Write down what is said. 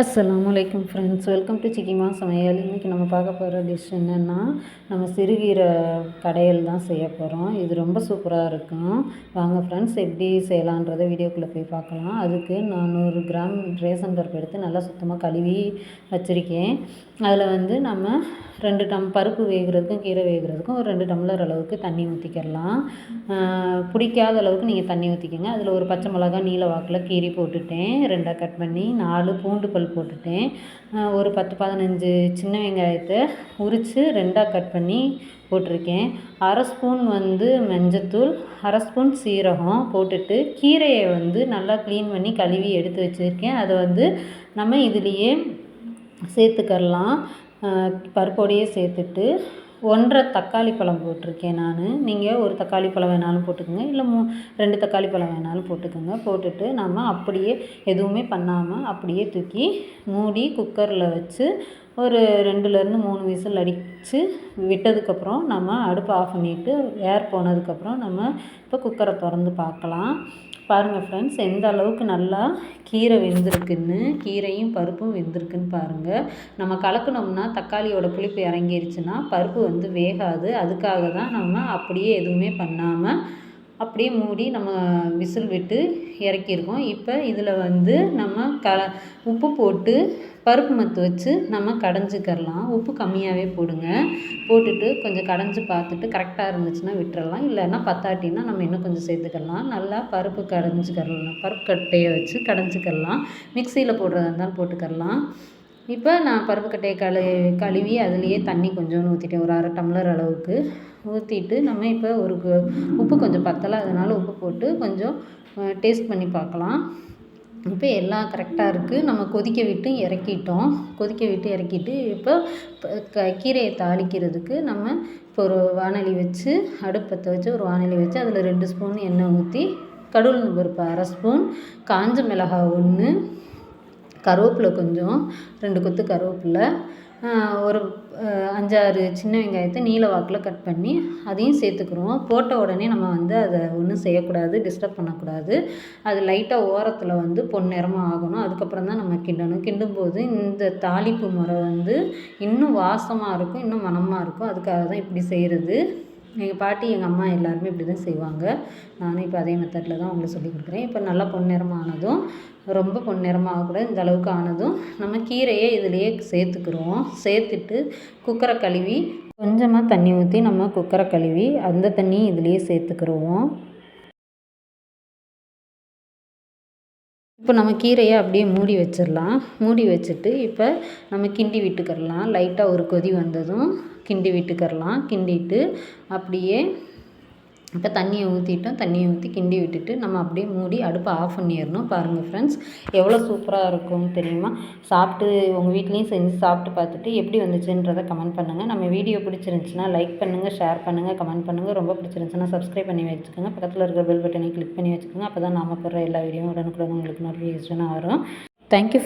அஸ்லாம் வலைக்கம் friends welcome to சிக்கிமா சமையல். இன்றைக்கி நம்ம பார்க்க போகிற டிஷ் என்னென்னா நம்ம சிறுகீரை கடையில் தான் செய்ய போகிறோம் இது ரொம்ப சூப்பராக இருக்கும். வாங்க ஃப்ரெண்ட்ஸ் எப்படி செய்யலான்றதை வீடியோக்குள்ளே போய் பார்க்கலாம். அதுக்கு நான் நூறு கிராம் ரேசன் பருப்பு எடுத்து நல்லா சுத்தமாக கழுவி வச்சுருக்கேன். அதில் வந்து நம்ம ரெண்டு டம் பருப்பு வேகிறதுக்கும் கீரை வேகிறதுக்கும் ஒரு ரெண்டு டம்ளர் அளவுக்கு தண்ணி ஊற்றிக்கிடலாம் பிடிக்காத அளவுக்கு நீங்கள் தண்ணி ஊற்றிக்கோங்க அதில் ஒரு பச்சை மிளகா நீல வாக்கில் கீரி போட்டுட்டேன். ரெண்டாக கட் பண்ணி நாலு பூண்டு பல் போட்டுட்டேன். ஒரு பத்து பதினஞ்சு சின்ன வெங்காயத்தை உரித்து ரெண்டாக கட் பண்ணி போட்டிருக்கேன். அரை ஸ்பூன் வந்து மஞ்சத்தூள் அரை ஸ்பூன் சீரகம் போட்டுட்டு கீரையை வந்து நல்லா க்ளீன் பண்ணி கழுவி எடுத்து வச்சுருக்கேன். அதை வந்து நம்ம இதுலேயே சேர்த்துக்கரலாம் பருப்போடையே சேர்த்துட்டு ஒன்றரை தக்காளி பழம் போட்டிருக்கேன் நான். நீங்கள் ஒரு தக்காளி பழம் வேணாலும் போட்டுக்கோங்க. இல்லை மூ ரெண்டு தக்காளி பழம் வேணாலும் போட்டுக்கோங்க. போட்டுட்டு நம்ம அப்படியே எதுவுமே பண்ணாமல் அப்படியே தூக்கி மூடி குக்கரில் வச்சு ஒரு ரெண்டுலேருந்து மூணு விசில் அடி வச்சு விட்டதுக்கப்புறம் நம்ம அடுப்பை ஆஃப் பண்ணிவிட்டு ஏர் போனதுக்கப்புறம் நம்ம இப்போ குக்கரை திறந்து பார்க்கலாம். பாருங்கள் ஃப்ரெண்ட்ஸ் எந்த அளவுக்கு நல்லா கீரை வெந்திருக்குன்னு கீரையும் பருப்பும் வெந்திருக்குன்னு பாருங்கள் நம்ம கலக்கணும்னா தக்காளியோட புளிப்பு இறங்கிருச்சுன்னா பருப்பு வந்து வேகாது. அதுக்காக தான் நம்ம அப்படியே எதுவுமே பண்ணாமல் அப்படியே மூடி நம்ம விசில் விட்டு இறக்கியிருக்கோம் இப்போ இதில் வந்து நம்ம க உப்பு போட்டு பருப்பு மத்து வச்சு நம்ம கடைஞ்சிக்கிறலாம். உப்பு கம்மியாகவே போடுங்க. போட்டுட்டு கொஞ்சம் கடைஞ்சி பார்த்துட்டு கரெக்டாக இருந்துச்சுன்னா விட்டுறலாம். இல்லைன்னா பத்தாட்டின்னா நம்ம இன்னும் கொஞ்சம் சேர்த்துக்கலாம் நல்லா பருப்பு கடைஞ்சிக்கிறலாம். பருப்பு கட்டையை வச்சு கடைஞ்சிக்கிறலாம். மிக்சியில் போடுறதா இருந்தாலும் போட்டுக்கிறலாம். இப்போ நான் பருப்பு கட்டையை கழு கழுவி அதுலேயே தண்ணி கொஞ்சோண்டு ஊற்றிட்டேன் ஒரு அரை டம்ளர் அளவுக்கு. ஊற்றிட்டு நம்ம இப்போ ஒரு உப்பு கொஞ்சம் பத்தலை அதனால் உப்பு போட்டு கொஞ்சம் டேஸ்ட் பண்ணி பார்க்கலாம் இப்போ எல்லாம் கரெக்டாக இருக்குது நம்ம கொதிக்க விட்டு இறக்கிட்டோம். கொதிக்க விட்டு இறக்கிட்டு இப்போ க கீரையை தாளிக்கிறதுக்கு நம்ம இப்போ ஒரு வானொலி வச்சு அடுப்பத்தை வச்சு ஒரு வானொலி வச்சு அதில் ரெண்டு ஸ்பூன் எண்ணெய் ஊற்றி கடவுள் பருப்பு அரை ஸ்பூன் காஞ்ச மிளகாய் ஒன்று கருவேப்பிலை கொஞ்சம் ரெண்டு கொத்து கருவேப்பிலை ஒரு அஞ்சாறு சின்ன வெங்காயத்தை நீல வாக்கில் கட் பண்ணி அதையும் சேர்த்துக்குறோம். போட்ட உடனே நம்ம வந்து அதை ஒன்றும் செய்யக்கூடாது டிஸ்டர்ப் பண்ணக்கூடாது. அது லைட்டாக ஓரத்தில் வந்து பொன்னிறமாக ஆகணும். அதுக்கப்புறம் தான் நம்ம கிண்டணும். கிண்டும்போது இந்த தாளிப்பு முறை வந்து இன்னும் வாசமாக இருக்கும் இன்னும் மனமாக இருக்கும். அதுக்காக தான் இப்படி செய்கிறது எங்கள் பாட்டி எங்கள் அம்மா எல்லாருமே இப்படி தான் செய்வாங்க. நானும் இப்போ அதே மெத்தடில் தான் உங்களுக்கு சொல்லி கொடுக்குறேன். இப்போ நல்லா பொன்னிறமானதும் ரொம்ப பொன்னிறமாக கூட இந்த அளவுக்கு ஆனதும் நம்ம கீரையை இதிலேயே சேர்த்துக்கிறோம். சேர்த்துட்டு குக்கரை கழுவி கொஞ்சமாக தண்ணி ஊற்றி நம்ம குக்கரை கழுவி அந்த தண்ணியும் இதிலேயே சேர்த்துக்கிறோம். இப்போ நம்ம கீரையை அப்படியே மூடி வச்சிடலாம். மூடி வச்சுட்டு இப்போ நம்ம கிண்டி விட்டுக்கிடலாம் லைட்டாக ஒரு கொதி வந்ததும் கிண்டி விட்டுக்கரலாம் கிண்டிட்டு அப்படியே இப்போ தண்ணியை ஊற்றிட்டோம் தண்ணியை ஊற்றி கிண்டி விட்டுட்டு நம்ம அப்படியே மூடி அடுப்பை ஆஃப் பண்ணிடணும். பாருங்கள் ஃப்ரெண்ட்ஸ் எவ்வளோ சூப்பராக இருக்கும் தெரியுமா? சாப்பிட்டு உங்கள் வீட்லேயும் செஞ்சு சாப்பிட்டு பார்த்துட்டு எப்படி வந்துச்சுன்றதை கமெண்ட் பண்ணுங்கள் நம்ம வீடியோ பிடிச்சிருந்துச்சின்னா லைக் பண்ணுங்கள் ஷேர் பண்ணுங்கள் கமெண்ட் பண்ணுங்கள் ரொம்ப பிடிச்சிருந்துச்சுன்னா சப்ஸ்கிரைப் பண்ணி வச்சுக்கோங்க. பக்கத்தில் இருக்கிற பெல் பட்டனை கிளிக் பண்ணி வச்சுக்கோங்க. அப்போ தான் நாம் போடுற எல்லா வீடியோவும் உடனுக்குடன் உங்களுக்கு நோட்டிஃபிகேஷனாக வரும். தேங்க்யூ